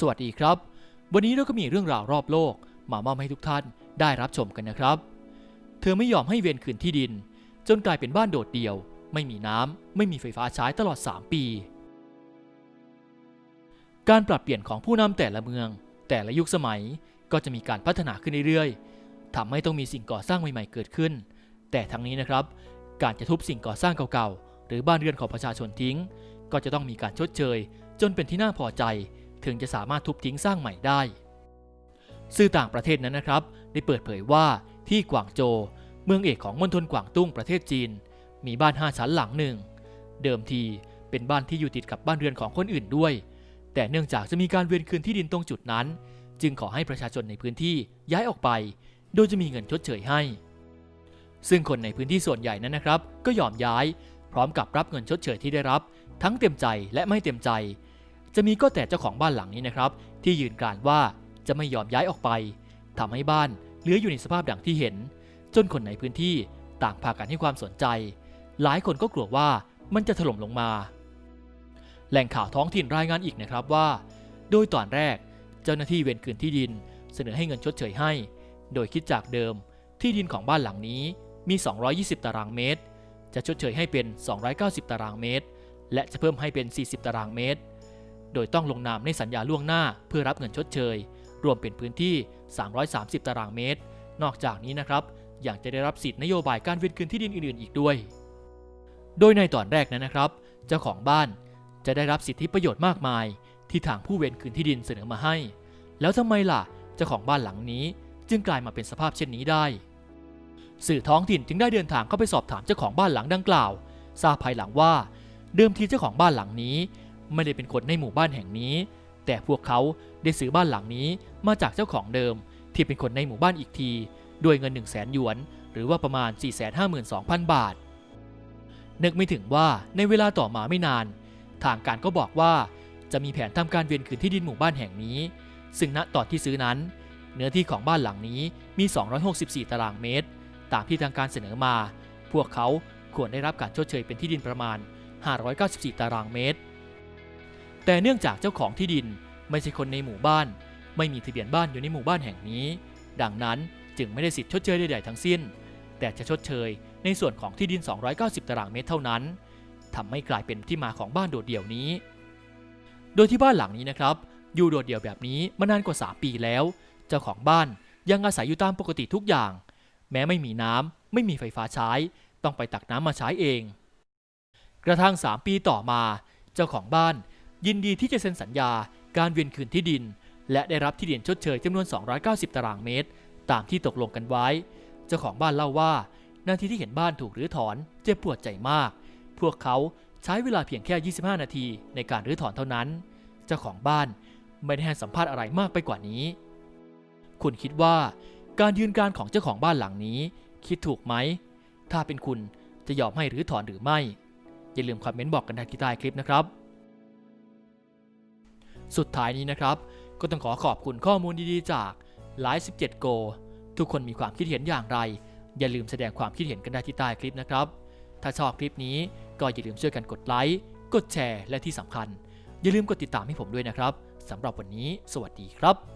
สวัสดีครับ วันนี้เราก็มีเรื่องราวรอบโลก มามอบให้ทุกท่านได้รับชมกันนะครับ เธอไม่ยอมให้เวรคืนที่ดิน จนกลายเป็นบ้านโดดเดี่ยว ไม่มีน้ำไม่มีไฟฟ้าใช้ตลอด 3 ปี การปรับเปลี่ยนของผู้นำแต่ละเมือง แต่ละยุคสมัยก็จะมีการพัฒนาขึ้นเรื่อยๆทำให้ต้องมีสิ่งก่อสร้างใหม่ๆเกิดขึ้น แต่ทั้งนี้นะครับ การจะทุบสิ่งก่อสร้างเก่าๆหรือบ้านเรือนของประชาชนทิ้ง ก็จะต้องมีการชดเชย จนเป็นที่น่าพอใจ ถึงจะสามารถทุบทิ้งสร้างใหม่ได้ สื่อต่างประเทศนั้นนะครับ ได้เปิดเผยว่าที่กวางโจวเมืองเอกของมณฑลกวางตุ้งประเทศจีน มีบ้าน5ชั้นหลังหนึ่ง เดิมทีเป็นบ้านที่อยู่ติดกับบ้านเรือนของคนอื่นด้วย แต่เนื่องจากจะมีการเวียนคืนที่ดินตรงจุดนั้น จึงขอให้ประชาชนในพื้นที่ย้ายออกไป โดยจะมีเงินชดเชยให้ ซึ่งคนในพื้นที่ส่วนใหญ่นั้นนะครับ ก็ยอมย้าย พร้อมกับรับเงินชดเชยที่ได้รับ ทั้งเต็มใจและไม่เต็มใจ จะมีก็แต่เจ้าของบ้านหลังนี้นะครับ ที่ยืนกรานว่าจะไม่ยอมย้ายออกไปทำให้บ้านเหลืออยู่ในสภาพดังที่เห็น จนคนในพื้นที่ต่างพากันให้ความสนใจ หลายคนก็กลัวว่ามันจะถล่มลงมา แหล่งข่าวท้องถิ่นรายงานอีกนะครับว่า โดยตอนแรกเจ้าหน้าที่เวรคืนที่ดิน เสนอให้เงินชดเชยให้ โดยคิดจากเดิม ที่ดินของบ้านหลังนี้มี 220 ตารางเมตร จะชดเชยให้เป็น 290 ตารางเมตร และจะเพิ่มให้เป็น 40 ตารางเมตร โดยต้องลงนามในสัญญาล่วงหน้าเพื่อรับเงินชดเชย รวมเป็นพื้นที่ 330 ตารางเมตร นอกจากนี้นะครับยังจะได้รับสิทธินโยบายการเวียนคืนที่ดินอื่นๆ อีกด้วย โดยในตอนแรกนั้นนะครับ เจ้าของบ้านจะได้รับสิทธิประโยชน์มากมาย ที่ทางผู้เวียนคืนที่ดินเสนอมาให้ แล้วทำไมล่ะเจ้าของบ้านหลังนี้ จึงกลายมาเป็นสภาพเช่นนี้ได้ สื่อท้องถิ่นจึงได้เดินทางเข้าไปสอบถามเจ้าของบ้านหลังดังกล่าว ทราบภายหลังว่า เดิมทีเจ้าของบ้านหลังนี้ ไม่ได้เป็นคนในหมู่บ้านแห่งนี้ แต่พวกเขาได้ซื้อบ้านหลังนี้มาจากเจ้าของเดิม ที่เป็นคนในหมู่บ้านอีกที ด้วยเงิน 1 0 0 0 0แสนหยวน หรือว่าประมาณ 452,000 บาท นึกไม่ถึงว่าในเวลาต่อมาไม่นาน ทางการก็บอกว่าจะมีแผนทำการเวียนคืนที่ดินหมู่บ้านแห่งนี้ ซึ่งณตอนที่ซื้อนั้น เนื้อที่ของบ้านหลังนี้มี 264 ตารางเมตร ตามที่ทางการเสนอมา พวกเขาควรได้รับการชดเชยเป็นที่ดินประมาณ 594 ตารางเมตร แต่เนื่องจากเจ้าของที่ดินไม่ใช่คนในหมู่บ้าน ไม่มีทะเบียนบ้านอยู่ในหมู่บ้านแห่งนี้ ดังนั้นจึงไม่ได้สิทธิ์ชดเชยใดๆทั้งสิ้น แต่จะชดเชยในส่วนของที่ดิน 290 ตารางเมตรเท่านั้นทำให้กลายเป็นที่มาของบ้านโดดเดี่ยวนี้ โดยที่บ้านหลังนี้นะครับ อยู่โดดเดี่ยวแบบนี้มานานกว่า 3 ปีแล้ว เจ้าของบ้านยังอาศัยอยู่ตามปกติทุกอย่าง แม้ไม่มีน้ำไม่มีไฟฟ้าใช้ ต้องไปตักน้ำมาใช้เอง กระทั่ง 3 ปีต่อมา เจ้าของบ้าน ยินดีที่จะเซ็นสัญญาการเวียนคืนที่ดิน และได้รับที่ดินชดเชยจำนวน 290 ตารางเมตร ตามที่ตกลงกันไว้ เจ้าของบ้านเล่าว่า นาทีที่เห็นบ้านถูกรื้อถอนเจ็บปวดใจมาก พวกเขาใช้เวลาเพียงแค่ 25 นาทีในการรื้อถอนเท่านั้น เจ้าของบ้านไม่ได้ให้สัมภาษณ์อะไรมากไปกว่านี้ คุณคิดว่าการยืนการของเจ้าของบ้านหลังนี้ คิดถูกไหม ถ้าเป็นคุณจะยอมให้รื้อถอนหรือไม่ อย่าลืมคอมเมนต์บอกกันที่ใต้คลิปนะครับ สุดท้ายนี้นะครับ ก็ต้องขอขอบคุณข้อมูลดีๆ จากไลฟ์17 Go ทุกคนมีความคิดเห็นอย่างไร อย่าลืมแสดงความคิดเห็นกันได้ที่ใต้คลิปนะครับ ถ้าชอบคลิปนี้ก็อย่าลืมช่วยกันกดไลค์กดแชร์และที่สำคัญ อย่าลืมกดติดตามให้ผมด้วยนะครับสำหรับวันนี้ สวัสดีครับ